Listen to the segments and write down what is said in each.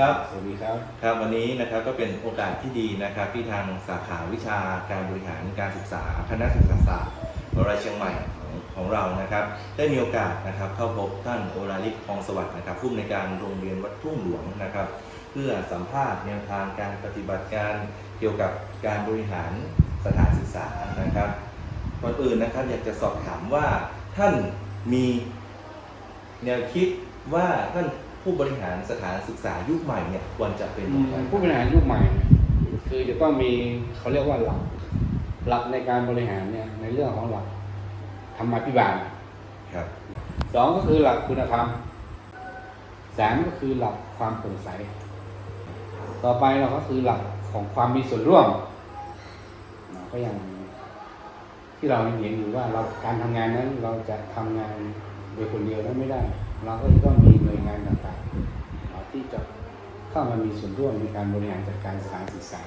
ครับ สวัสดีครับ ครับ วันนี้นะครับก็เป็นโอกาสที่ดีนะครับที่ทางสาขาวิชาการบริหารการศึกษาคณะศึกษาศาสตร์มหาวิทยาลัยเชียงใหม่ของของเรานะครับ ได้มีโอกาสนะครับเข้าพบท่านโอลาลิศคองสวัสดิ์นะครับผู้อำนวยการโรงเรียนวัดทุ่งหลวงนะครับ เพื่อสัมภาษณ์แนวทางการปฏิบัติการเกี่ยวกับการบริหารสถานศึกษานะครับก่อนอื่นนะครับอยากจะสอบถามว่าท่านมีแนวคิดว่าท่าน ผู้บริหารสถานศึกษายุคใหม่เนี่ยควรจะเป็นอย่างไรผู้บริหารยุคใหม่เนี่ยคือจะต้องมีเขาเรียกว่าหลัก หลักในการบริหารเนี่ยในเรื่องของหลักธรรมาภิบาลครับสองก็คือหลักคุณธรรมสามก็คือหลักความโปร่งใส ต่อไปเราก็คือหลักของความมีส่วนร่วมนะก็อย่างที่เราเห็นอยู่ว่าเราการทำงานนั้นเราจะทำงานโดยคนเดียวนั้นไม่ได้ เราก็จะต้องมีหน่วยงานต่างๆอ่าที่จะ เข้ามามีส่วนร่วมในการบริหารจัดการสถานศึกษา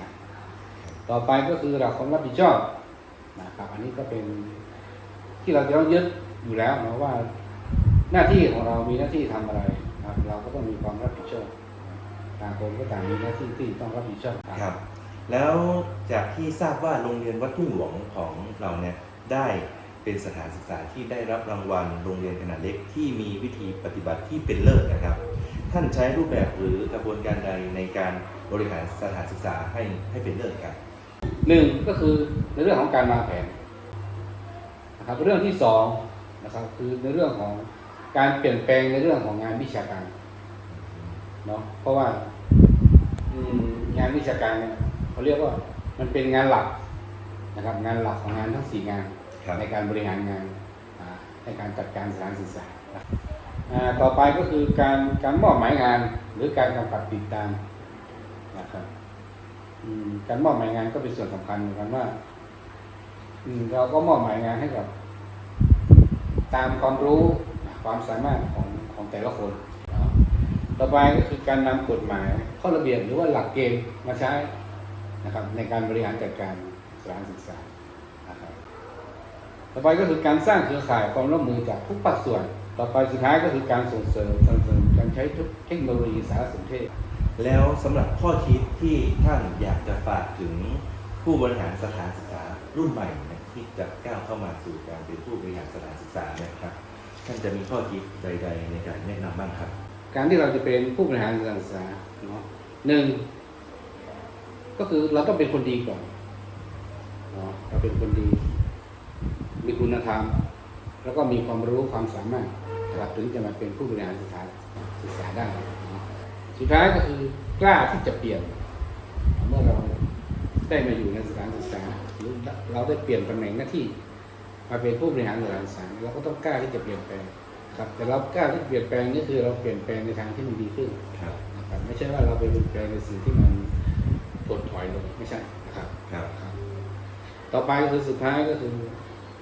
ต่อไปก็คือหลักความรับผิดชอบนะครับอันนี้ก็เป็นที่เราจะต้องยึดอยู่แล้วนะว่าหน้าที่ของเรามีหน้าที่ทำอะไรนะครับเราก็ต้องมีความรับผิดชอบต่างคนก็ต่างมีหน้าที่ที่ต้องรับผิดชอบครับ แล้วจากที่ทราบว่าโรงเรียนวัดทุ่งหลวงของเราเนี่ยได้เป็นสถานศึกษาที่ได้รับรางวัลโรงเรียนขนาดเล็กที่มีวิธีปฏิบัติที่เป็นเลิศนะครับ ท่านใช้รูปแบบหรือกระบวนการใดในการบริหารสถานศึกษาให้ให้เป็นเลิศครับหนึ่งก็คือในเรื่องของการวางแผนนะครับเรื่องที่สองนะครับคือในเรื่องของการเปลี่ยนแปลงในเรื่องของงานวิชาการเนาะเพราะว่าอืมงานวิชาการเนี่ยเขาเรียกว่ามันเป็นงานหลักนะครับงานหลักของงานทั้งสี่งานครับในการบริหารงานอ่าในการจัดการสถานศึกษาครับอ่า ต่อไปก็คือการการมอบหมายงานหรือการกำกับติดตามนะครับการมอบหมายงานก็เป็นส่วนสำคัญเหมือนกันว่าเราก็มอบหมายงานให้กับ ตามความรู้ความสามารถของของแต่ละคน ต่อไปก็คือการนำกฎหมายข้อระเบียบหรือว่าหลักเกณฑ์มาใช้นะครับ ในการบริหารจัดการสถานศึกษานะครับต่อไปก็คือการสร้างเครือข่ายความร่วมมือจากทุกภาคส่วน ต่อไปสุดท้ายก็คือการส่งเสริมสนับสนุนการใช้เทคโนโลยีสารสนเทศ แล้วสำหรับข้อคิดที่ท่านอยากจะฝากถึงผู้บริหารสถานศึกษารุ่นใหม่นะที่จะก้าวเข้ามาสู่การเป็นผู้บริหารสถานศึกษาเนี่ยครับท่านจะมีข้อคิดใด ๆ ในการแนะนำบ้างครับ การที่เราจะเป็นผู้บริหารสถานศึกษาเนาะหนึ่งก็คือเราต้องเป็นคนดีก่อนเนาะเราเป็นคนดี มีคุณธรรม แล้วก็มีความรู้ความสามารถ นะครับถึงจะมาเป็นผู้บริหารสถานศึกษาได้เนาะสุดท้ายก็คือกล้าที่จะเปลี่ยน เมื่อเราได้มาอยู่ในสถานศึกษาหรือเราได้เปลี่ยนตำแหน่งหน้าที่ มาเป็นผู้บริหารสถานศึกษาเราก็ต้องกล้าที่จะเปลี่ยนแปลงครับ แต่เรากล้าที่จะเปลี่ยนแปลงนี่คือเราเปลี่ยนแปลงในทางที่มันดีขึ้นครับนะครับไม่ใช่ว่าเราไปเปลี่ยนแปลงในสิ่งที่มันถดถอยลงไม่ใช่นะครับครับครับต่อไปก็คือสุดท้ายก็คือ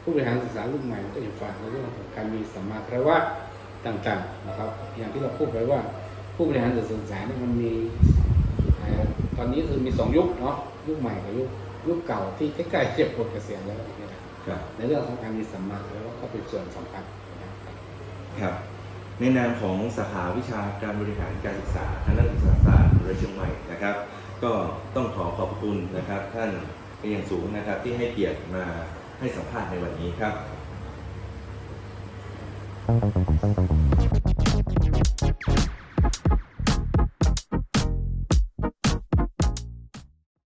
ผู้บริหารศึกษารุ่นใหม่ก็จะฝากในเรื่องของการมีสัมมาคารวะต่างๆนะครับ อย่างที่เราพูดไปว่าผู้บริหารศึกษาเนี่ยมันมีเอ่อตอนนี้คือมีสองยุคเนาะยุคใหม่กับยุคยุคเก่าที่ใกล้ๆเทียบปลดเกษียณแล้วเนี่ยนะครับในเรื่องของการมีสัมมาคารวะก็เป็นส่วนสำคัญนะครับครับในนามของสาขาวิชาการบริหารการศึกษาคณะศึกษาศาสตร์มหาวิทยาลัยเชียงใหม่นะครับ ก็ต้องขอขอบคุณนะครับ ท่านเป็นอย่างสูงนะครับที่ให้เกียรติมา ให้สัมภาษณ์ในวันนี้ครับ